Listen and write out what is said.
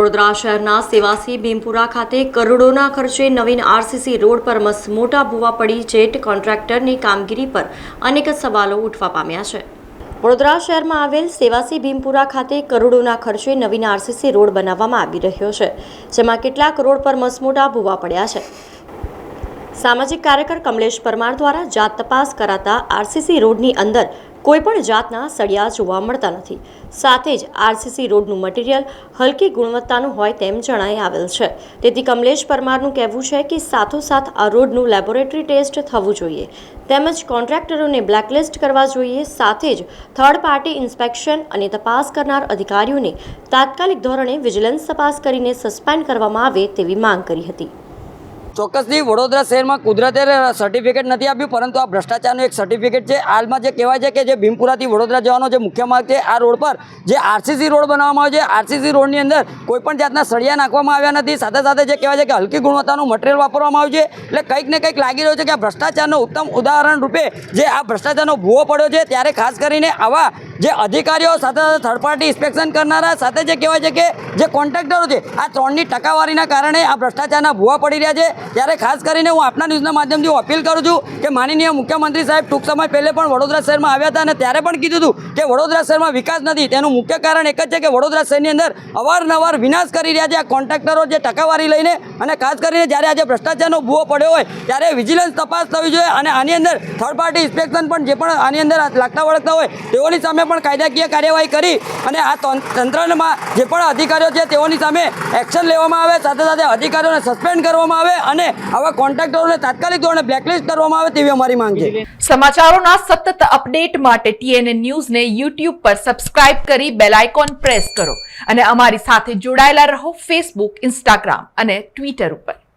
વડોદરા શહેરના સેવાસી ભીમપુરા ખાતે કરોડોના ખર્ચે નવીન આરસીસી રોડ પર મસ મોટા ભૂવા પડી જેટ કોન્ટ્રાક્ટરની કામગીરી પર અનેક સવાલો ઉઠવા પામ્યા છે. વડોદરા શહેરમાં આવેલ સેવાસી ભીમપુરા ખાતે કરોડોના ખર્ચે નવીન આરસીસી રોડ બનાવવામાં આવી રહ્યો છે, જેમાં કેટલાક રોડ પર મસમોટા ભૂવા પડ્યા છે. સામાજિક કાર્યકર કમલેશ પરમાર દ્વારા જાત તપાસ કરાતા આરસીસી રોડની અંદર કોઈપણ જાતના સળિયા જોવા મળતા નથી. સાથે જ આરસીસી રોડનું મટીરિયલ હલકી ગુણવત્તાનું હોય તેમ જણાઈ આવેલ છે. તેથી કમલેશ પરમારનું કહેવું છે કે સાથોસાથ આ રોડનું લેબોરેટરી ટેસ્ટ થવું જોઈએ. તેમજ કોન્ટ્રાક્ટરોને બ્લેકલિસ્ટ કરવા જોઈએ. સાથે જ થર્ડ પાર્ટી ઇન્સ્પેક્શન અને તપાસ કરનાર અધિકારીઓને તાત્કાલિક ધોરણે વિજિલન્સ તપાસ કરીને સસ્પેન્ડ કરવામાં આવે તેવી માંગ કરી હતી. ચોક્કસથી વડોદરા શહેરમાં કુદરતે સર્ટિફિકેટ નથી આપ્યું, પરંતુ આ ભ્રષ્ટાચારનું એક સર્ટિફિકેટ છે. હાલમાં જે કહેવાય છે કે જે ભીમપુરાથી વડોદરા જવાનો જે મુખ્ય માર્ગ છે, આ રોડ પર જે આરસીસી રોડ બનાવવામાં આવ્યો છે, આરસીસી રોડની અંદર કોઈપણ જાતના સળિયા નાખવામાં આવ્યા નથી. સાથે સાથે જે કહેવાય છે કે હલકી ગુણવત્તાનું મટીરિયલ વાપરવામાં આવ્યું છે. એટલે કંઈક ને કંઈક લાગી રહ્યું છે કે આ ભ્રષ્ટાચારનું ઉત્તમ ઉદાહરણ રૂપે જે આ ભ્રષ્ટાચારનો ભૂવો પડ્યો છે, ત્યારે ખાસ કરીને આવા જે અધિકારીઓ સાથે સાથે થર્ડ પાર્ટી ઇન્સ્પેક્શન કરનારા સાથે જે કહેવાય છે કે જે કોન્ટ્રાક્ટરો છે, આ ત્રણની ટકાવારીના કારણે આ ભ્રષ્ટાચારના ભૂવા પડી રહ્યા છે. ત્યારે ખાસ કરીને હું આપના ન્યૂઝના માધ્યમથી અપીલ કરું છું કે માનનીય મુખ્યમંત્રી સાહેબ ટૂંક સમય પહેલે પણ વડોદરા શહેરમાં આવ્યા હતા અને ત્યારે પણ કીધું હતું કે વડોદરા શહેરમાં વિકાસ નથી. તેનું મુખ્ય કારણ એક જ છે કે વડોદરા શહેરની અંદર અવારનવાર વિનાશ કરી રહ્યા છે આ કોન્ટ્રાક્ટરો જે ટકાવારી લઈને અને ખાસ કરીને જ્યારે આજે ભ્રષ્ટાચારનો ભૂવો પડ્યો હોય, ત્યારે વિજિલન્સ તપાસ થવી જોઈએ અને આની અંદર થર્ડ પાર્ટી ઇન્સ્પેક્શન પણ જે પણ આની અંદર લાગતા વળગતા હોય તેઓની સામે પણ કાયદાકીય કાર્યવાહી કરી અને આ તંત્રમાં જે પણ અધિકારીઓ છે તેઓની સામે એક્શન લેવામાં આવે, સાથે સાથે અધિકારીઓને સસ્પેન્ડ કરવામાં આવે અને આવા કોન્ટ્રાક્ટરોને તાત્કાલિક ધોરણે બ્લેકલિસ્ટ કરવામાં આવે તેવી અમારી માંગ છે. સમાચારોના સતત અપડેટ માટે ટીએનએ ન્યૂઝને યુટ્યુબ પર સબસ્ક્રાઇબ કરી બેલ આઇકોન પ્રેસ કરો અને અમારી સાથે જોડાયેલા રહો ફેસબુક ઇન્સ્ટાગ્રામ અને ટ્વિટર ઉપર.